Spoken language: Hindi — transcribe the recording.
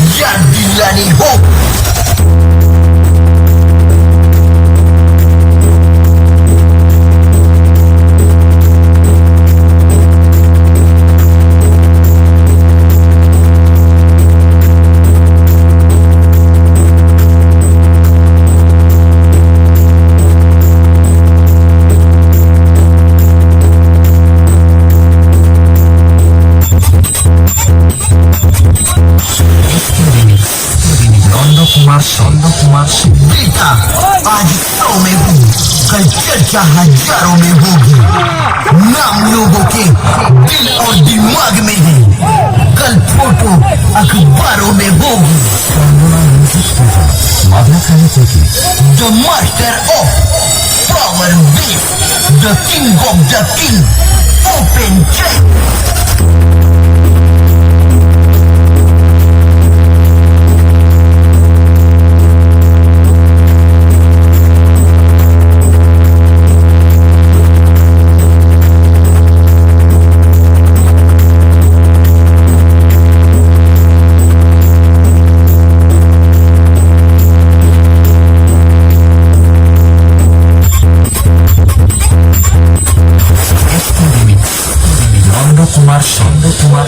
Raja Bilani Hope कुमार नंदो कुमार बेटा आज सौ में हूँ कल चर्चा हज़ारों में होगी नाम लोगों के दिल और दिमाग में है कल फ़ोटो अखबारों में होगी the master of power base the king of the king Nanda Kumar Chanda Kumar